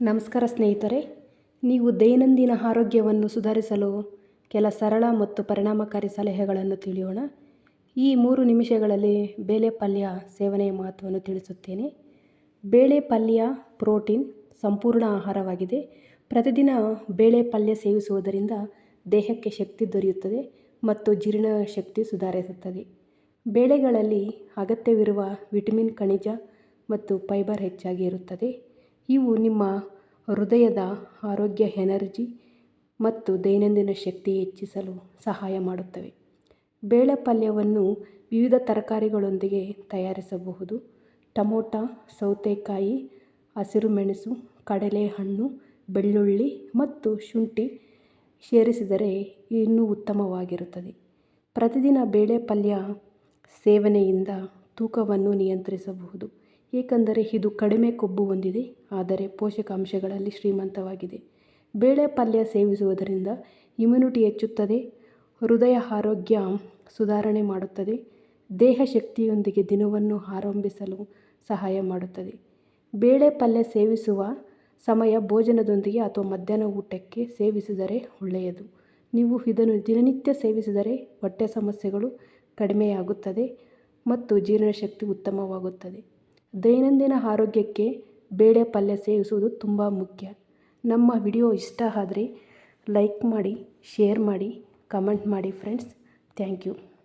ನಮಸ್ಕಾರ ಸ್ನೇಹಿತರೆ, ನೀವು ದೈನಂದಿನ ಆರೋಗ್ಯವನ್ನು ಸುಧಾರಿಸಲು ಕೆಲ ಸರಳ ಮತ್ತು ಪರಿಣಾಮಕಾರಿ ಸಲಹೆಗಳನ್ನು ತಿಳಿಯೋಣ. ಈ ಮೂರು ನಿಮಿಷಗಳಲ್ಲಿ ಬೇಳೆ ಪಲ್ಯ ಸೇವನೆಯ ಮಹತ್ವವನ್ನು ತಿಳಿಸುತ್ತೇನೆ. ಬೇಳೆ ಪಲ್ಯ ಪ್ರೋಟೀನ್, ಸಂಪೂರ್ಣ ಆಹಾರವಾಗಿದೆ. ಪ್ರತಿದಿನ ಬೇಳೆ ಪಲ್ಯ ಸೇವಿಸುವುದರಿಂದ ದೇಹಕ್ಕೆ ಶಕ್ತಿ ದೊರೆಯುತ್ತದೆ ಮತ್ತು ಜೀರ್ಣ ಶಕ್ತಿ ಸುಧಾರಿಸುತ್ತದೆ. ಬೇಳೆಗಳಲ್ಲಿ ಅಗತ್ಯವಿರುವ ವಿಟಮಿನ್ ಖನಿಜ ಮತ್ತು ಫೈಬರ್ ಹೆಚ್ಚಾಗಿ ಇರುತ್ತದೆ. ಇವು ನಿಮ್ಮ ಹೃದಯದ ಆರೋಗ್ಯ, ಎನರ್ಜಿ ಮತ್ತು ದೈನಂದಿನ ಶಕ್ತಿ ಹೆಚ್ಚಿಸಲು ಸಹಾಯ ಮಾಡುತ್ತವೆ. ಬೇಳೆ ಪಲ್ಯವನ್ನು ವಿವಿಧ ತರಕಾರಿಗಳೊಂದಿಗೆ ತಯಾರಿಸಬಹುದು. ಟಮೋಟ, ಸೌತೆಕಾಯಿ, ಹಸಿರು ಮೆಣಸು, ಕಡಲೆಹಣ್ಣು, ಬೆಳ್ಳುಳ್ಳಿ ಮತ್ತು ಶುಂಠಿ ಸೇರಿಸಿದರೆ ಇನ್ನೂ ಉತ್ತಮವಾಗಿರುತ್ತದೆ. ಪ್ರತಿದಿನ ಬೇಳೆ ಪಲ್ಯ ಸೇವನೆಯಿಂದ ತೂಕವನ್ನು ನಿಯಂತ್ರಿಸಬಹುದು. ಏಕೆಂದರೆ ಇದು ಕಡಿಮೆ ಕೊಬ್ಬು ಹೊಂದಿದೆ, ಆದರೆ ಪೋಷಕಾಂಶಗಳಲ್ಲಿ ಶ್ರೀಮಂತವಾಗಿದೆ. ಬೇಳೆ ಪಲ್ಯ ಸೇವಿಸುವುದರಿಂದ ಇಮ್ಯುನಿಟಿ ಹೆಚ್ಚುತ್ತದೆ, ಹೃದಯ ಆರೋಗ್ಯ ಸುಧಾರಣೆ ಮಾಡುತ್ತದೆ, ದೇಹ ಶಕ್ತಿಯೊಂದಿಗೆ ದಿನವನ್ನು ಆರಂಭಿಸಲು ಸಹಾಯ ಮಾಡುತ್ತದೆ. ಬೇಳೆ ಪಲ್ಯ ಸೇವಿಸುವ ಸಮಯ ಭೋಜನದೊಂದಿಗೆ ಅಥವಾ ಮಧ್ಯಾಹ್ನ ಊಟಕ್ಕೆ ಸೇವಿಸಿದರೆ ಒಳ್ಳೆಯದು. ನೀವು ಇದನ್ನು ದಿನನಿತ್ಯ ಸೇವಿಸಿದರೆ ಹೊಟ್ಟೆ ಸಮಸ್ಯೆಗಳು ಕಡಿಮೆಯಾಗುತ್ತದೆ ಮತ್ತು ಜೀರ್ಣಶಕ್ತಿ ಉತ್ತಮವಾಗುತ್ತದೆ. ದೈನಂದಿನ ಆರೋಗ್ಯಕ್ಕೆ ಬೇಳೆ ಪಲ್ಯ ಸೇವಿಸುವುದು ತುಂಬ ಮುಖ್ಯ. ನಮ್ಮ ವಿಡಿಯೋ ಇಷ್ಟ ಆದರೆ ಲೈಕ್ ಮಾಡಿ, ಶೇರ್ ಮಾಡಿ, ಕಮೆಂಟ್ ಮಾಡಿ ಫ್ರೆಂಡ್ಸ್. Thank you.